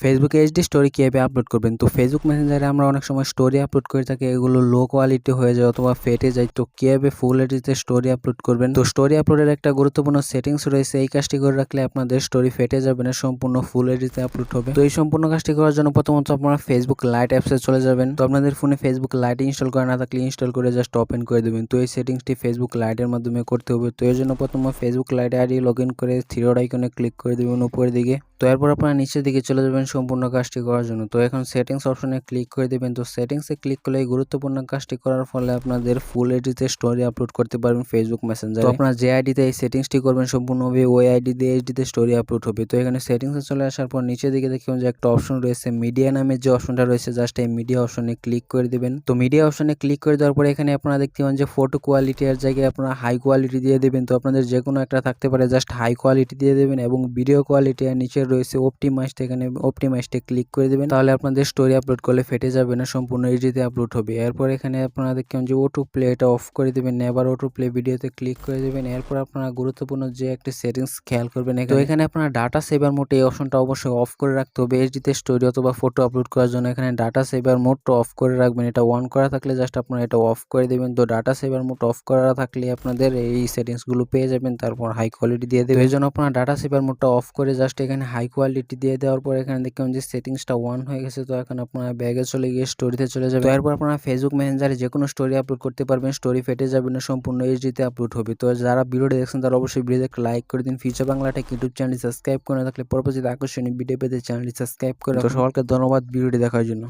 ফেসবুকে HD story কীভাবে upload করবেন? তো ফেসবুক মেসেঞ্জারে আমরা অনেক সময় স্টোরি আপলোড করে থাকি, এগুলো লো কোয়ালিটি হয়ে যায় অথবা ফেটে যায়, তো কীভাবে ফুল এইচডিতে স্টোরি আপলোড করবেন? তো স্টোরি আপলোডের একটা গুরুত্বপূর্ণ সেটিংস রয়েছে, এই কাজটি করে রাখলে আপনাদের স্টোরি ফেটে যাবে না, সম্পূর্ণ ফুল এইচডিতে আপলোড হবে। তো এই সম্পূর্ণ কাজটি করার জন্য প্রথমত আপনারা ফেসবুক লাইট অ্যাপসে চলে যাবেন। তো আপনাদের ফোনে ফেসবুক লাইট ইনস্টল করা না থাকলে ইনস্টল করে জাস্ট ওপেন করে দেবেন। তো এই সেটিংসটি ফেসবুক লাইটের মাধ্যমে করতে হবে। তো এর জন্য প্রথমে Facebook Lite ID log in করে থ্রিওড আইকনে ক্লিক করে দেবেন উপরের দিকে। তো এরপর আপনারা নিচের দিকে চলে যাবেন সম্পূর্ণ কাজটি করার জন্য। তো এখন সেটিংস অপশনে ক্লিক করে দেবেন। তো সেটিংসে ক্লিক করলে এই গুরুত্বপূর্ণ কাজটি করার ফলে আপনাদের ফুল এইচডিতে স্টোরি আপলোড করতে পারবেন ফেসবুক মেসেঞ্জারে আপনারা যে আইডিতে এই সেটিংসটি করবেন সম্পূর্ণভাবে ওই আইডি দিয়ে এইচডিতে স্টোরি আপলোড হবে। তো এখানে সেটিংসে চলে আসার পর নিচের দিকে দেখুন যে একটা অপশন রয়েছে। মিডিয়া নামের যে অপশনটা রয়েছে জাস্ট এই মিডিয়া অপশনে ক্লিক করে দেবেন। তো মিডিয়া অপশনে ক্লিক করে দেওয়ার পরে এখানে আপনারা দেখতে পান যে ফটো কোয়ালিটি এর জায়গায় আপনারা হাই কোয়ালিটি দিয়ে দেবেন। তো আপনাদের যে কোনো একটা থাকতে পারে জাস্ট হাই কোয়ালিটি দিয়ে দেবেন এবং ভিডিও কোয়ালিটি আর নিচে রয়েছে অপটিমাইজড এখানে অপটিমাইজডে ক্লিক করে দেবেন। তাহলে আপনাদের স্টোরি আপলোড করলে ফেটে যাবে না সম্পূর্ণ এইচডিতে আপলোড হবে। এরপর এখানে আপনারা দেখবেন যে ওটু প্লে এটা অফ করে দেবেন এবার ওটু প্লে ভিডিওতে ক্লিক করে দেবেন। এরপর আপনারা গুরুত্বপূর্ণ যে একটি সেটিংস খেয়াল করবেন তো এখানে আপনারা ডাটা সেভার মোডে এই অপশনটা অবশ্যই অফ করে রাখতে হবে। এইচডিতে স্টোরি অথবা ফটো আপলোড করার জন্য এখানে ডাটা সেভার মোডটা অফ করে রাখবেন। এটা অন করা থাকলে জাস্ট আপনারা এটা অফ করে দেবেন। তো ডাটা সেভার মোড অফ করা থাকলে আপনাদের এই সেটিংসগুলো পেয়ে যাবেন তারপর হাই কোয়ালিটি দিয়ে দেবেন। এই জন্য আপনারা ডাটা সেভার মোডটা অফ করে জাস্ট এখানে হাই কোয়ালিটি দিয়ে দেওয়ার পর এখানে দেখলাম যে সেটিংসটা ওয়ান হয়ে গেছে। তো এখন আপনারা ব্যাগে চলে গিয়ে স্টোরিতে চলে যাবে এরপর আপনারা ফেসবুক মেসেঞ্জারে যে কোনো স্টোরি আপলোড করতে পারবেন। স্টোরি ফেটে যাবে না সম্পূর্ণ এইচডিতে আপলোড হবে। তো যারা ভিডিওটি দেখছেন তারা অবশ্যই ভিডিওতে লাইক করে দিন। Future Bangla tech YouTube channel subscribe করে না থাকলে পরবর্তীতে আকর্ষণীয় ভিডিও পেতে চ্যানেলটি সাবস্ক্রাইব করে সকলকে ধন্যবাদ ভিডিওটি দেখার জন্য।